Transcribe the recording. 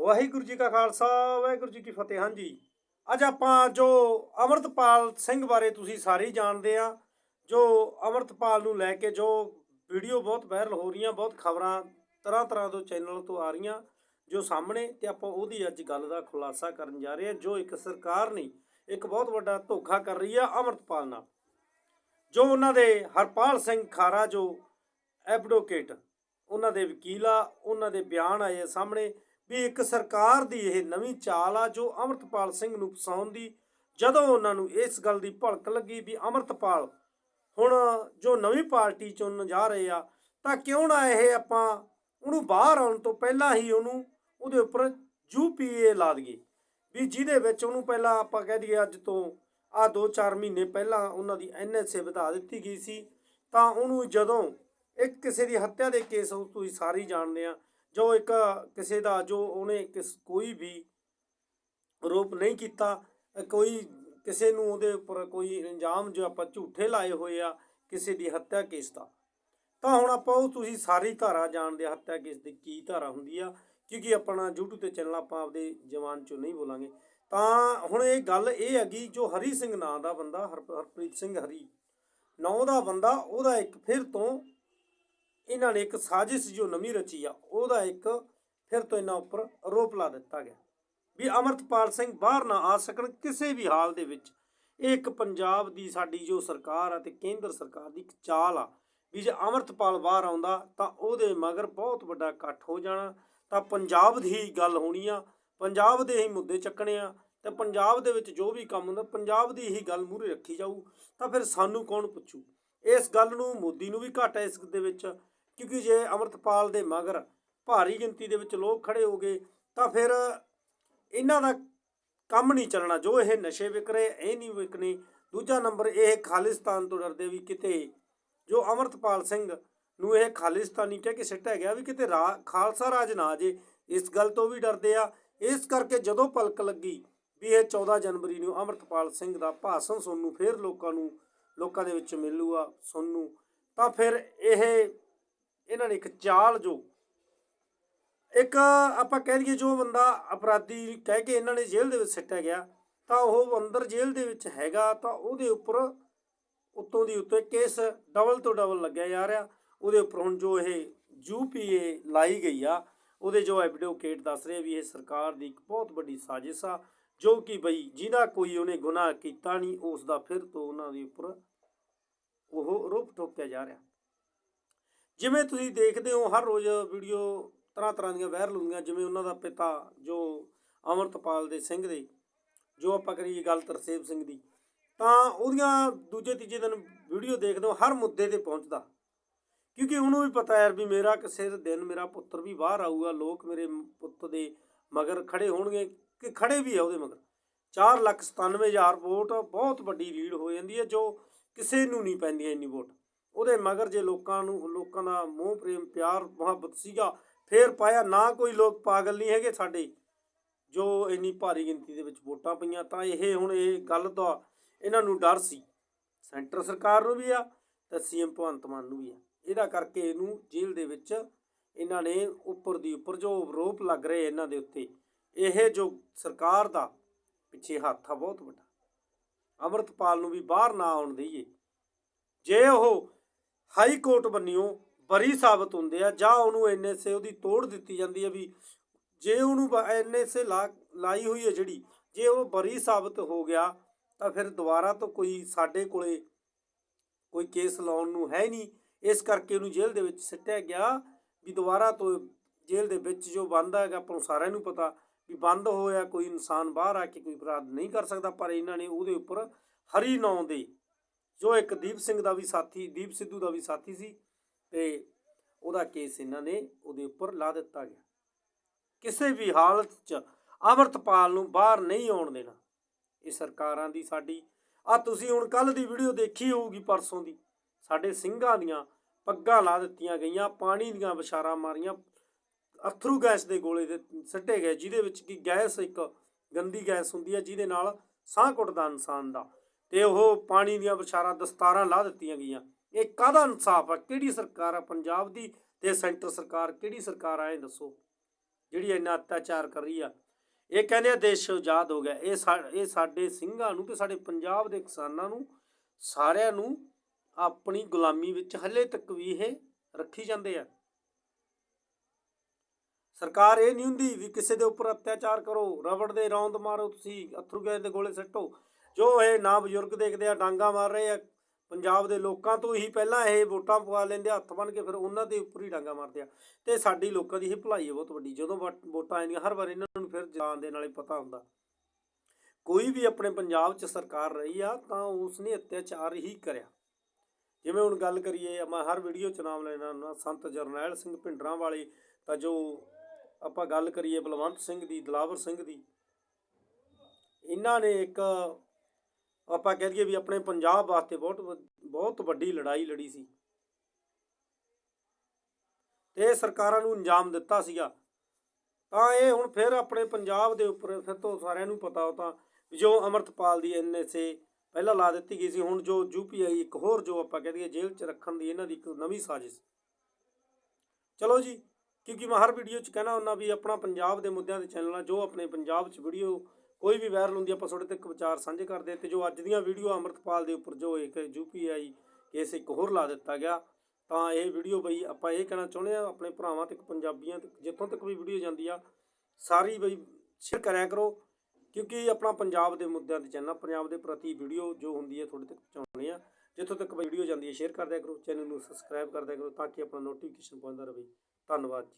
ਵਾਹਿਗੁਰੂ ਜੀ ਕਾ ਖਾਲਸਾ, ਵਾਹਿਗੁਰੂ ਜੀ ਕੀ ਫਤਿਹ। ਹਾਂਜੀ, ਅੱਜ ਆਪਾਂ ਜੋ ਅਮਰਤਪਾਲ ਸਿੰਘ ਬਾਰੇ ਤੁਸੀਂ ਸਾਰੇ ਜਾਣਦੇ ਆ, ਜੋ ਅਮਰਤਪਾਲ ਨੂੰ ਲੈ ਕੇ ਜੋ ਵੀਡੀਓ ਬਹੁਤ ਵਾਇਰਲ ਹੋ ਰਹੀਆਂ, ਬਹੁਤ ਖਬਰਾਂ ਤਰ੍ਹਾਂ ਤਰ੍ਹਾਂ ਤੋਂ ਚੈਨਲ ਤੋਂ ਆ ਰਹੀਆਂ, ਜੋ ਸਾਹਮਣੇ ਤੇ ਆਪਾਂ ਉਹਦੀ ਅੱਜ ਗੱਲ ਦਾ ਖੁਲਾਸਾ ਕਰਨ ਜਾ ਰਹੇ ਹਾਂ ਜੋ ਇੱਕ ਸਰਕਾਰ ਨੇ ਇੱਕ ਬਹੁਤ ਵੱਡਾ ਧੋਖਾ ਕਰ ਰਹੀ ਆ ਅਮਰਤਪਾਲ ਨਾਲ। ਜੋ ਉਹਨਾਂ ਦੇ ਹਰਪਾਲ ਸਿੰਘ ਖਾਰਾ ਜੋ ਐਡਵੋਕੇਟ, ਉਹਨਾਂ ਦੇ ਵਕੀਲ ਆ, ਉਹਨਾਂ ਦੇ ਬਿਆਨ ਆਏ ਆ ਸਾਹਮਣੇ ਵੀ ਇੱਕ ਸਰਕਾਰ ਦੀ ਇਹ ਨਵੀਂ ਚਾਲ ਆ ਜੋ ਅਮਰਤਪਾਲ ਸਿੰਘ ਨੂੰ ਫਸਾਉਣ ਦੀ, ਜਦੋਂ ਉਹਨਾਂ ਨੂੰ ਇਸ ਗੱਲ ਦੀ ਭਲਕ ਲੱਗੀ ਵੀ ਅਮਰਤਪਾਲ ਹੁਣ ਜੋ ਨਵੀਂ ਪਾਰਟੀ ਚੁਣਨ ਜਾ ਰਹੇ ਆ, ਤਾਂ ਕਿਉਂ ਨਾ ਇਹ ਆਪਾਂ ਉਹਨੂੰ ਬਾਹਰ ਆਉਣ ਤੋਂ ਪਹਿਲਾਂ ਹੀ ਉਹਨੂੰ ਉਹਦੇ ਉੱਪਰ ਯੂਪੀਏ ਲਾ ਦਈਏ। ਵੀ ਜਿਹਦੇ ਵਿੱਚ ਉਹਨੂੰ ਪਹਿਲਾਂ ਆਪਾਂ ਕਹਿ ਦਈਏ ਅੱਜ ਤੋਂ ਆ 2-4 ਮਹੀਨੇ ਪਹਿਲਾਂ ਉਹਨਾਂ ਦੀ ਐਨਐਸਏ ਵਧਾ ਦਿੱਤੀ ਗਈ ਸੀ, ਤਾਂ ਉਹਨੂੰ ਜਦੋਂ ਇੱਕ ਕਿਸੇ ਦੀ ਹੱਤਿਆ ਦੇ ਕੇਸ ਉਹ ਤੁਸੀਂ ਸਾਰੇ ਜਾਣਦੇ ਆ ਜੋ ਇੱਕ ਕਿਸੇ ਦਾ, ਜੋ ਉਹਨੇ ਕਿਸ, ਕੋਈ ਵੀ ਆਰੋਪ ਨਹੀਂ ਕੀਤਾ, ਕੋਈ ਕਿਸੇ ਨੂੰ ਉਹਦੇ ਉੱਪਰ ਕੋਈ ਇਲਜ਼ਾਮ ਜੋ ਆਪਾਂ ਝੂਠੇ ਲਾਏ ਹੋਏ ਆ, ਕਿਸੇ ਦੀ ਹੱਤਿਆ ਕੇਸ ਦਾ। ਤਾਂ ਹੁਣ ਆਪਾਂ ਉਹ ਤੁਸੀਂ ਸਾਰੀ ਧਾਰਾ ਜਾਣਦੇ ਆ, ਹੱਤਿਆ ਕੇਸ ਦੀ ਕੀ ਧਾਰਾ ਹੁੰਦੀ ਆ, ਕਿਉਂਕਿ ਆਪਣਾ YouTube ਤੇ ਚੈਨਲ ਆਪਾਂ ਆਪਦੇ ਜਵਾਨ ਚੋਂ ਨਹੀਂ ਬੋਲਾਂਗੇ। ਤਾਂ ਹੁਣ ਇਹ ਗੱਲ ਇਹ ਹੈਗੀ ਜੋ ਹਰੀ ਸਿੰਘ ਨਾਂ ਦਾ ਬੰਦਾ, ਹਰ- ਹਰਪ੍ਰੀਤ ਸਿੰਘ ਹਰੀ, ਨਾਂ ਦਾ ਬੰਦਾ, ਉਹਦਾ ਇੱਕ ਫਿਰ ਤੋਂ ਇਹਨਾਂ ਨੇ ਇੱਕ ਸਾਜ਼ਿਸ਼ ਜੋ ਨਵੀਂ ਰਚੀ ਆ, ਉਹਦਾ ਇੱਕ ਫਿਰ ਤੋਂ ਇਹਨਾਂ ਉੱਪਰ ਆਰੋਪ ਲਾ ਦਿੱਤਾ ਗਿਆ ਵੀ ਅਮਰਤਪਾਲ ਸਿੰਘ ਬਾਹਰ ਨਾ ਆ ਸਕਣ ਕਿਸੇ ਵੀ ਹਾਲ ਦੇ ਵਿੱਚ। ਇਹ ਇੱਕ ਪੰਜਾਬ ਦੀ ਸਾਡੀ ਜੋ ਸਰਕਾਰ ਆ ਤੇ ਕੇਂਦਰ ਸਰਕਾਰ ਦੀ ਇੱਕ ਚਾਲ ਆ ਵੀ ਜੇ ਅਮਰਤਪਾਲ ਬਾਹਰ ਆਉਂਦਾ ਤਾਂ ਉਹਦੇ ਮਗਰ ਬਹੁਤ ਵੱਡਾ ਇਕੱਠ ਹੋ ਜਾਣਾ। ਤਾਂ ਪੰਜਾਬ ਦੀ ਹੀ ਗੱਲ ਹੋਣੀ ਆ, ਪੰਜਾਬ ਦੇ ਹੀ ਮੁੱਦੇ ਚੱਕਣੇ ਆ ਤੇ ਪੰਜਾਬ ਦੇ ਵਿੱਚ ਜੋ ਵੀ ਕੰਮ ਹੁੰਦਾ, ਪੰਜਾਬ ਦੀ ਹੀ ਗੱਲ ਮੂਹਰੇ ਰੱਖੀ ਜਾਊ, ਤਾਂ ਫਿਰ ਸਾਨੂੰ ਕੌਣ ਪੁੱਛੂ? ਇਸ ਗੱਲ ਨੂੰ ਮੋਦੀ ਨੂੰ ਵੀ ਘਾਟਾ ਇਸ ਦੇ ਵਿੱਚ ਕਿਉਂਕਿ ਜੇ ਅਮਰਤਪਾਲ ਦੇ ਮਗਰ ਭਾਰੀ ਗਿਣਤੀ ਦੇ ਵਿੱਚ ਲੋਕ ਖੜੇ ਹੋ ਗਏ, ਤਾਂ ਫਿਰ ਇਹਨਾਂ ਦਾ ਕੰਮ ਨਹੀਂ ਚੱਲਣਾ। ਜੋ ਇਹ ਨਸ਼ੇ ਵਿਕ ਰਹੇ, ਇਹ ਨਹੀਂ ਵਿਕਣੇ। ਦੂਜਾ ਨੰਬਰ, ਇਹ ਖਾਲਿਸਤਾਨ ਤੋਂ ਡਰਦੇ ਵੀ ਕਿਤੇ। ਜੋ ਅਮਰਤਪਾਲ ਸਿੰਘ ਨੂੰ ਇਹ ਖਾਲਿਸਤਾਨੀ ਕਹਿ ਕੇ ਸਿੱਟਿਆ ਗਿਆ ਵੀ ਕਿਤੇ ਰਾ- ਖਾਲਸਾ ਰਾਜ ਨਾ ਆ ਜੇ, ਇਸ ਗੱਲ ਤੋਂ ਵੀ ਡਰਦੇ ਆ। ਇਸ ਕਰਕੇ ਜਦੋਂ ਪਲਕ ਲੱਗੀ ਵੀ ਇਹ 14 ਜਨਵਰੀ ਨੂੰ ਅਮਰਤਪਾਲ ਸਿੰਘ ਦਾ ਭਾਸ਼ਣ ਸੁਣਨ ਨੂੰ ਫਿਰ ਲੋਕਾਂ ਨੂੰ, ਲੋਕਾਂ ਦੇ ਵਿੱਚ ਮਿਲੂਗਾ ਸੁਣਨ ਨੂੰ ਤਾਂ ਫਿਰ ਇਹ ਇਹਨਾਂ ਨੇ ਇੱਕ ਚਾਲ ਜੋ ਇੱਕ ਆਪਾਂ ਕਹਿ ਦਈਏ ਜੋ ਬੰਦਾ ਅਪਰਾਧੀ ਕਹਿ ਕੇ ਇਹਨਾਂ ਨੇ ਜੇਲ੍ਹ ਦੇ ਵਿੱਚ ਸਿੱਟਿਆ ਗਿਆ, ਤਾਂ ਉਹ ਅੰਦਰ ਜੇਲ੍ਹ ਦੇ ਵਿੱਚ ਹੈਗਾ, ਤਾਂ ਉਹਦੇ ਉੱਪਰ ਉੱਤੋਂ ਦੀ ਉੱਤੇ ਕੇਸ ਡਬਲ ਤੋਂ ਡਬਲ ਲੱਗਿਆ ਜਾ ਰਿਹਾ। ਉਹਦੇ ਉੱਪਰ ਹੁਣ ਜੋ ਇਹ ਯੂਪੀਏ ਲਾਈ ਗਈ ਆ, ਉਹਦੇ ਜੋ ਐਡਵੋਕੇਟ ਦੱਸ ਰਹੇ ਵੀ ਇਹ ਸਰਕਾਰ ਦੀ ਇੱਕ ਬਹੁਤ ਵੱਡੀ ਸਾਜ਼ਿਸ਼ ਆ, ਜੋ ਕਿ ਬਈ ਜਿਹਦਾ ਕੋਈ ਉਹਨੇ ਗੁਨਾਹ ਕੀਤਾ ਨਹੀਂ, ਉਸ ਦਾ ਫਿਰ ਤੋਂ ਉਹਨਾਂ ਦੇ ਉੱਪਰ ਉਹ ਰੋਪ ਠੋਕਿਆ ਜਾ ਰਿਹਾ। ਜਿਵੇਂ ਤੁਸੀਂ ਦੇਖਦੇ ਹੋ ਹਰ ਰੋਜ਼ ਵੀਡੀਓ ਤਰ੍ਹਾਂ ਤਰ੍ਹਾਂ ਦੀਆਂ ਵਾਇਰਲ ਹੁੰਦੀਆਂ, ਜਿਵੇਂ ਉਹਨਾਂ ਦਾ ਪਿਤਾ ਜੋ ਅਮਰਤਪਾਲ ਦੇ ਸਿੰਘ ਦੇ, ਜੋ ਆਪਾਂ ਕਰੀਏ ਗੱਲ ਤਰਸੇਮ ਸਿੰਘ ਦੀ, ਤਾਂ ਉਹਦੀਆਂ ਦੂਜੇ ਤੀਜੇ ਦਿਨ ਵੀਡੀਓ ਦੇਖਦੇ ਹੋ, ਹਰ ਮੁੱਦੇ ਤੇ ਪਹੁੰਚਦਾ। ਕਿਉਂਕਿ ਉਹਨੂੰ ਵੀ ਪਤਾ ਯਾਰ ਵੀ ਮੇਰਾ ਕਿਸੇ ਦਿਨ ਮੇਰਾ ਪੁੱਤਰ ਵੀ ਬਾਹਰ ਆਊਗਾ, ਲੋਕ ਮੇਰੇ ਪੁੱਤ ਦੇ ਮਗਰ ਖੜੇ ਹੋਣਗੇ, ਕਿ ਖੜੇ ਵੀ ਆ ਉਹਦੇ ਮਗਰ। 4 ਲੱਖ 97 ਹਜ਼ਾਰ ਵੋਟ, ਬਹੁਤ ਵੱਡੀ ਲੀਡ ਹੋ ਜਾਂਦੀ ਹੈ, ਜੋ ਕਿਸੇ ਨੂੰ ਨਹੀਂ ਪੈਂਦੀ ਇੰਨੀ ਵੋਟ। ਉਹਦੇ ਮਗਰ ਜੇ ਲੋਕਾਂ ਨੂੰ, ਲੋਕਾਂ ਦਾ ਮੋਹ ਪ੍ਰੇਮ, ਪਿਆਰ, ਮੁਹੱਬਤ ਸੀਗਾ, ਫੇਰ ਪਾਇਆ, ਨਾ ਕੋਈ ਲੋਕ ਪਾਗਲ ਨਹੀਂ ਹੈਗੇ ਸਾਡੇ। ਜੋ ਇੰਨੀ ਭਾਰੀ ਗਿਣਤੀ ਦੇ ਵਿੱਚ ਵੋਟਾਂ ਪਈਆਂ, ਤਾਂ ਇਹ ਹੁਣ ਇਹ ਗੱਲ ਦਾ ਇਹਨਾਂ ਨੂੰ ਡਰ ਸੀ। ਸੈਂਟਰ ਸਰਕਾਰ ਨੂੰ ਵੀ ਆ ਤੇ ਸੀਐਮ ਭਗਵੰਤ ਮਾਨ ਨੂੰ ਵੀ ਆ। ਇਹਦਾ ਕਰਕੇ ਇਹਨੂੰ ਜੇਲ੍ਹ ਦੇ ਵਿੱਚ ਇਹਨਾਂ ਨੇ ਉੱਪਰ ਦੀ ਉੱਪਰ ਜੋ ਆਰੋਪ ਲੱਗ ਰਹੇ ਇਹਨਾਂ ਦੇ ਉੱਤੇ, ਇਹ ਜੋ ਸਰਕਾਰ ਦਾ ਪਿੱਛੇ ਹੱਥ ਆ, ਬਹੁਤ ਵੱਡਾ। ਅਮਰਤਪਾਲ ਨੂੰ ਵੀ ਬਾਹਰ ਨਾ ਆਉਣ ਦਈਏ। ਜੇ ਉਹ ਹਾਈ ਕੋਰਟ ਬੰਨਿਓ ਬਰੀ ਸਾਬਤ ਹੁੰਦੇ ਆ, ਜਾਂ ਉਹਨੂੰ ਐਨਐਸਏ ਉਹਦੀ ਤੋੜ ਦਿੱਤੀ ਜਾਂਦੀ ਹੈ ਵੀ ਜੇ ਉਹਨੂੰ ਐਨਐਸਏ ਲਾਈ ਹੋਈ ਹੈ ਜਿਹੜੀ, ਜੇ ਉਹ ਬਰੀ ਸਾਬਤ ਹੋ ਗਿਆ, ਤਾਂ ਫਿਰ ਦੁਬਾਰਾ ਤੋਂ ਕੋਈ ਸਾਡੇ ਕੋਲੇ ਕੋਈ ਕੇਸ ਲਾਉਣ ਨੂੰ ਹੈ ਨਹੀਂ। ਇਸ ਕਰਕੇ ਉਹਨੂੰ ਜੇਲ੍ਹ ਦੇ ਵਿੱਚ ਸਿੱਟਿਆ ਗਿਆ ਵੀ ਦੁਬਾਰਾ ਤੋਂ ਜੇਲ੍ਹ ਦੇ ਵਿੱਚ ਜੋ ਬੰਦ ਹੈਗਾ, ਆਪਾਂ ਨੂੰ ਸਾਰਿਆਂ ਨੂੰ ਪਤਾ ਵੀ ਬੰਦ ਹੋਇਆ, ਕੋਈ ਇਨਸਾਨ ਬਾਹਰ ਆ ਕੇ ਕੋਈ ਅਪਰਾਧ ਨਹੀਂ ਕਰ ਸਕਦਾ, ਪਰ ਇਹਨਾਂ ਨੇ ਉਹਦੇ ਉੱਪਰ ਹਰੀ ਨਾਂ ਦੇ ਜੋ ਇੱਕ ਦੀਪ ਸਿੰਘ ਦਾ ਵੀ ਸਾਥੀ, ਦੀਪ ਸਿੱਧੂ ਦਾ ਵੀ ਸਾਥੀ ਸੀ ਤੇ ਉਹਦਾ ਕੇਸ ਇਹਨਾਂ ਨੇ ਉਹਦੇ ਉੱਪਰ ਲਾ ਦਿੱਤਾ ਗਿਆ। ਕਿਸੇ ਵੀ ਹਾਲਤ 'ਚ ਅਮਰਤਪਾਲ ਨੂੰ ਬਾਹਰ ਨਹੀਂ ਆਉਣ ਦੇਣਾ। ਇਹ ਸਰਕਾਰਾਂ ਦੀ ਸਾਡੀ ਆ ਤੁਸੀਂ ਹੁਣ ਕੱਲ ਦੀ ਵੀਡੀਓ ਦੇਖੀ ਹੋਊਗੀ ਪਰਸੋਂ ਦੀ, ਸਾਡੇ ਸਿੰਘਾਂ ਦੀਆਂ ਪੱਗਾਂ ਲਾ ਦਿੱਤੀਆਂ ਗਈਆਂ, ਪਾਣੀ ਦੀਆਂ ਵਿਸ਼ਾਰਾਂ ਮਾਰੀਆਂ, ਅਥਰੂ ਗੈਸ ਦੇ ਗੋਲੇ ਦੇ ਸੱਟੇ ਗਏ, ਜਿਹਦੇ ਵਿੱਚ ਕੀ ਗੈਸ ਇੱਕ ਗੰਦੀ ਗੈਸ ਹੁੰਦੀ ਹੈ, ਜਿਹਦੇ ਨਾਲ ਸਾਹ ਘੁੱਟਦਾ ਇਨਸਾਨ ਦਾ। ਤੇ ਉਹ ਪਾਣੀ ਦੀਆਂ ਵਿਸ਼ਾਰਾਂ ਦਸਤਾਰਾਂ ਲਾ ਦਿੱਤੀਆਂ ਗਈਆਂ। ਇਹ ਕਾਹਦਾ ਇਨਸਾਫ ਆ? ਕਿਹੜੀ ਸਰਕਾਰ ਆ ਪੰਜਾਬ ਦੀ ਤੇ ਸੈਂਟਰ ਸਰਕਾਰ? ਕਿਹੜੀ ਸਰਕਾਰ ਆ, ਇਹ ਦੱਸੋ। ਜਿਹੜੀ ਇੰਨਾ ਅਤਿਆਚਾਰ ਕਰ ਰਹੀ ਆ। ਇਹ ਕਹਿੰਦੇ ਆ ਦੇਸ਼ ਆਜ਼ਾਦ ਹੋ ਗਿਆ। ਇਹ ਇਹ ਸਾਡੇ ਸਿੰਘਾਂ ਨੂੰ ਤੇ ਸਾਡੇ ਪੰਜਾਬ ਦੇ ਕਿਸਾਨਾਂ ਨੂੰ ਸਾਰਿਆਂ ਨੂੰ ਆਪਣੀ ਗੁਲਾਮੀ ਵਿੱਚ ਹਲੇ ਤੱਕ ਵੀ ਇਹ ਰੱਖੀ ਜਾਂਦੇ ਆ। ਸਰਕਾਰ ਇਹ ਨਹੀਂ ਹੁੰਦੀ ਵੀ ਕਿਸੇ ਦੇ ਉੱਪਰ ਅਤਿਆਚਾਰ ਕਰੋ, ਰਬੜ ਦੇ ਰੌਂਦ ਮਾਰੋ ਤੁਸੀਂ, ਅਥਰੂ ਗੈਸ ਦੇ ਗੋਲੇ ਸੱਟੋ। ਜੋ ਇਹ ਨਾ ਬਜ਼ੁਰਗ ਦੇਖਦੇ ਆ, ਡਾਂਗਾ ਮਾਰ ਰਹੇ ਆ, ਪੰਜਾਬ ਦੇ ਲੋਕਾਂ ਤੋਂ ਹੀ ਪਹਿਲਾਂ ਇਹ ਵੋਟਾਂ ਪਵਾ ਲੈਂਦੇ ਹੱਥ ਬਨ ਕੇ ਫਿਰ ਉਹਨਾਂ ਦੇ ਉੱਪਰ ਹੀ ਡਾਂਗਾ ਮਾਰਦੇ ਆ। ਤੇ ਸਾਡੀ ਲੋਕਾਂ ਦੀ ਇਹ ਭਲਾਈ ਹੈ ਬਹੁਤ ਵੱਡੀ, ਜਦੋਂ ਵਟ- ਵੋਟਾਂ ਆਉਂਦੀਆਂ ਹਰ ਵਾਰ ਇਹਨਾਂ ਨੂੰ ਫਿਰ ਜਾਣ ਦੇ ਨਾਲੇ ਪਤਾ ਹੁੰਦਾ। ਕੋਈ ਵੀ ਆਪਣੇ ਪੰਜਾਬ 'ਚ ਸਰਕਾਰ ਰਹੀ ਆ, ਤਾਂ ਉਸਨੇ ਅਤਿਆਚਾਰ ਹੀ ਕਰਿਆ। ਜਿਵੇਂ ਹੁਣ ਗੱਲ ਕਰੀਏ ਮੈਂ ਹਰ ਵੀਡੀਓ 'ਚ ਨਾਮ ਲੈਣਾ ਹੁੰਦਾ, ਸੰਤ ਜਰਨੈਲ ਸਿੰਘ ਭਿੰਡਰਾਂ ਵਾਲੇ ਤਾਂ ਜੋ ਆਪਾਂ ਗੱਲ ਕਰੀਏ ਬਲਵੰਤ ਸਿੰਘ ਦੀ, ਦਲਾਵਰ ਸਿੰਘ ਦੀ, ਇਹਨਾਂ ਨੇ ਇੱਕ ਆਪਾਂ ਕਹਿ ਦਈਏ ਵੀ ਆਪਣੇ ਪੰਜਾਬ ਵਾਸਤੇ ਬਹੁਤ ਵ- ਬਹੁਤ ਵੱਡੀ ਲੜਾਈ ਲੜੀ ਸੀ। ਤੇ ਇਹ ਸਰਕਾਰਾਂ ਨੂੰ ਅੰਜਾਮ ਦਿੱਤਾ ਸੀਗਾ। ਤਾਂ ਇਹ ਹੁਣ ਫਿਰ ਆਪਣੇ ਪੰਜਾਬ ਦੇ ਉੱਪਰ ਫਿਰ ਤੋਂ ਸਾਰਿਆਂ ਨੂੰ ਪਤਾ ਹੋ ਤਾਂ ਵੀ ਜੋ ਅਮਰਤਪਾਲ ਦੀ ਐਨਐਸਏ ਪਹਿਲਾਂ ਲਾ ਦਿੱਤੀ ਗਈ ਸੀ, ਹੁਣ ਜੋ ਯੂਪੀਆਈ ਇੱਕ ਹੋਰ ਜੋ ਆਪਾਂ ਕਹਿ ਦਈਏ ਜੇਲ੍ਹ 'ਚ ਰੱਖਣ ਦੀ ਇਹਨਾਂ ਦੀ ਇੱਕ ਨਵੀਂ ਸਾਜ਼ਿਸ਼। ਚਲੋ ਜੀ, ਕਿਉਂਕਿ ਮੈਂ ਹਰ ਵੀਡੀਓ 'ਚ ਕਹਿਣਾ ਹੁੰਦਾ ਵੀ ਆਪਣਾ ਪੰਜਾਬ ਦੇ ਮੁੱਦਿਆਂ ਦੇ ਚੈਨਲ ਆ ਜੋ ਆਪਣੇ ਪੰਜਾਬ 'ਚ ਵੀਡੀਓ ਕੋਈ ਵੀ ਵਾਇਰਲ ਹੁੰਦੀ ਆਪਾਂ ਤੁਹਾਡੇ ਤੱਕ ਵਿਚਾਰ ਸਾਂਝੇ ਕਰਦੇ ਹਾਂ ਤੇ ਜੋ ਅੱਜ ਦੀਆਂ ਵੀਡੀਓ ਅਮਰਤਪਾਲ ਦੇ ਉੱਪਰ ਜੋ ਇੱਕ ਯੂਪੀਆਈ ਕੇਸ ਇੱਕ ਹੋਰ ਲਾ ਦਿੱਤਾ ਗਿਆ, ਤਾਂ ਇਹ ਵੀਡੀਓ ਬਈ ਆਪਾਂ ਇਹ ਕਹਿਣਾ ਚਾਹੁੰਦੇ ਆ ਆਪਣੇ ਭਰਾਵਾਂ ਤੱਕ ਪੰਜਾਬੀਆਂ ਤੱਕ ਜਿੱਥੋਂ ਤੱਕ ਵੀ ਵੀਡੀਓ ਜਾਂਦੀ ਆ, ਸਾਰੀ ਬਈ ਸ਼ੇਅਰ ਕਰਿਆ ਕਰੋ, ਕਿਉਂਕਿ ਆਪਣਾ ਪੰਜਾਬ ਦੇ ਮੁੱਦਿਆਂ ਤੇ ਚੈਨਲ ਪੰਜਾਬ ਦੇ ਪ੍ਰਤੀ ਵੀਡੀਓ ਜੋ ਹੁੰਦੀ ਹੈ ਤੁਹਾਡੇ ਤੱਕ ਪਹੁੰਚਾਉਣੀ ਆ, ਜਿੱਥੋਂ ਤੱਕ ਵੀਡੀਓ ਜਾਂਦੀ ਹੈ ਸ਼ੇਅਰ ਕਰਦਿਆ ਕਰੋ, ਚੈਨਲ ਨੂੰ ਸਬਸਕ੍ਰਾਈਬ ਕਰਦਿਆ ਕਰੋ ਤਾਂ ਕਿ ਆਪਣਾ ਨੋਟੀਫਿਕੇਸ਼ਨ ਪਹੁੰਚਦਾ ਰਹੇ। ਧੰਨਵਾਦ ਜੀ।